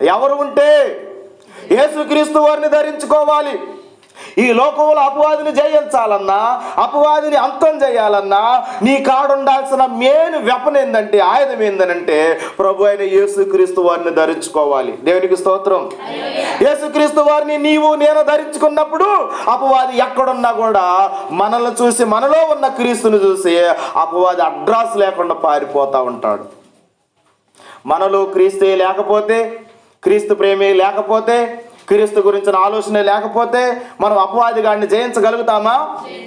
ఎవరు ఉంటే యేసుక్రీస్తు వారిని ధరించుకోవాలి. ఈ లోకంలో అపవాదిని జయించాలన్నా అపవాదిని అంతం చేయాలన్నా నీ కాడుండాల్సిన మెయిన్ వెపన్ ఏంటంటే ఆయుధం ఏందనంటే ప్రభు అయిన యేసుక్రీస్తు వారిని ధరించుకోవాలి. దేవునికి స్తోత్రం. యేసుక్రీస్తు వారిని నీవు నేను ధరించుకున్నప్పుడు అపవాది ఎక్కడున్నా కూడా మనల్ని చూసి మనలో ఉన్న క్రీస్తుని చూసి అపవాది అడ్రస్ లేకుండా పారిపోతా ఉంటాడు. మనలో క్రీస్తే లేకపోతే క్రీస్తు ప్రేమే లేకపోతే క్రీస్తు గురించిన ఆలోచన లేకపోతే మనం అపవాదిగాడిని జయించగలుగుతామా?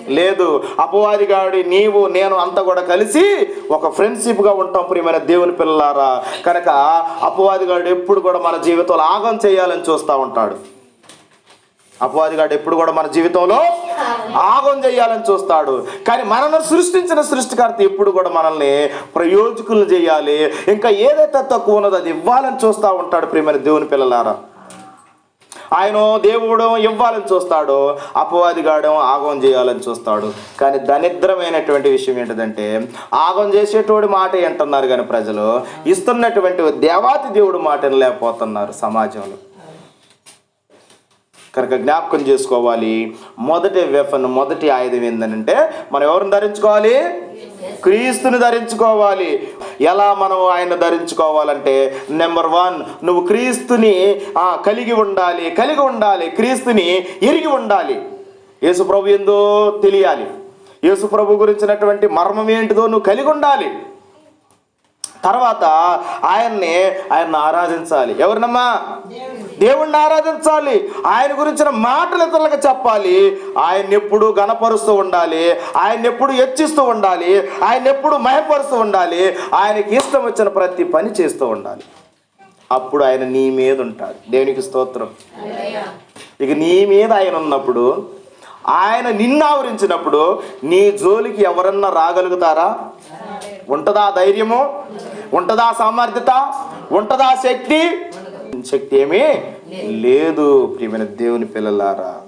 లేదు. అపవాదిగాడి నీవు నేను అంతా కూడా కలిసి ఒక ఫ్రెండ్షిప్గా ఉంటాం ప్రియమైన దేవుని పిల్లలారా. కనుక అపవాదిగాడు ఎప్పుడు కూడా మన జీవితంలో ఆగం చేయాలని చూస్తూ ఉంటాడు. అపవాదిగాడు ఎప్పుడు కూడా మన జీవితంలో ఆగం చేయాలని చూస్తాడు. కానీ మనల్ని సృష్టించిన సృష్టికర్త ఎప్పుడు కూడా మనల్ని ప్రయోజకులు చేయాలి. ఇంకా ఏదైతే తక్కువ ఉన్నదో అది ఇవ్వాలని చూస్తూ ఉంటాడు ప్రియమైన దేవుని పిల్లలారా. ఆయన దేవుడు ఇవ్వాలని చూస్తాడు. అపవాదిగాడేమో ఆగం చేయాలని చూస్తాడు. కానీ దరిద్రమైనటువంటి విషయం ఏంటంటే ఆగం చేసేటోడి మాట వింటున్నారు కానీ ప్రజలు ఇస్తున్నటువంటి దేవాతి దేవుడు మాట లేకపోతున్నారు సమాజంలో. కనుక జ్ఞాపకం చేసుకోవాలి. మొదటి వెఫన్ మొదటి ఆయుధం ఏంటంటే మనం ఎవరిని ధరించుకోవాలి? క్రీస్తుని ధరించుకోవాలి. ఎలా మనం ఆయన ధరించుకోవాలంటే నెంబర్ వన్ నువ్వు క్రీస్తుని కలిగి ఉండాలి కలిగి ఉండాలి క్రీస్తుని ఎరిగి ఉండాలి. యేసుప్రభు ఏందో తెలియాలి. యేసుప్రభు గురించినటువంటి మర్మం ఏంటిదో నువ్వు కలిగి ఉండాలి. తర్వాత ఆయన్ని ఆయన్ని ఆరాధించాలి. ఎవరినమ్మా? దేవుణ్ణి ఆరాధించాలి. ఆయన గురించిన మాటలు ఇతరులకు చెప్పాలి. ఆయన ఎప్పుడు గణపరుస్తూ ఉండాలి. ఆయన ఎప్పుడు హెచ్చిస్తూ ఉండాలి. ఆయన ఎప్పుడు మయపరుస్తూ ఉండాలి. ఆయనకి ఇష్టం వచ్చిన ప్రతి పని చేస్తూ ఉండాలి. అప్పుడు ఆయన నీ మీద ఉంటాడు. దేవునికి స్తోత్రం. ఇక నీ మీద ఆయన ఉన్నప్పుడు ఆయన నిన్ను ఆవరించినప్పుడు నీ జోలికి ఎవరన్నా రాగలుగుతారా? ఉంటుందా ధైర్యము? ఉంటుందా సామర్థ్యత? ఉంటుందా శక్తి? శక్తి ఏమీ? లేదు ప్రియమైన దేవుని పిల్లలారా.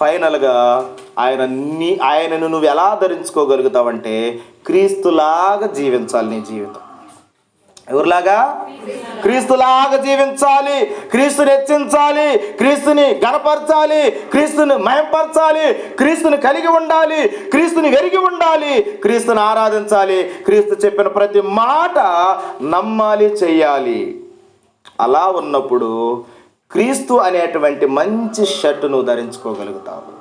ఫైనల్గా ఆయన నీ ఆయనను నువ్వు ఎలా ధరించుకోగలుగుతావంటే క్రీస్తులాగా జీవించాలి నీ జీవితం. ఎవరిలాగా? క్రీస్తులాగా జీవించాలి క్రీస్తుని హెచ్చించాలి క్రీస్తుని గణపరచాలి క్రీస్తుని మయంపరచాలి క్రీస్తుని కలిగి ఉండాలి క్రీస్తుని వెరిగి ఉండాలి క్రీస్తుని ఆరాధించాలి క్రీస్తు చెప్పిన ప్రతి మాట నమ్మాలి చెయ్యాలి. అలా ఉన్నప్పుడు క్రీస్తు అనేటువంటి మంచి షర్టు నువ్వు ధరించుకోగలుగుతావు.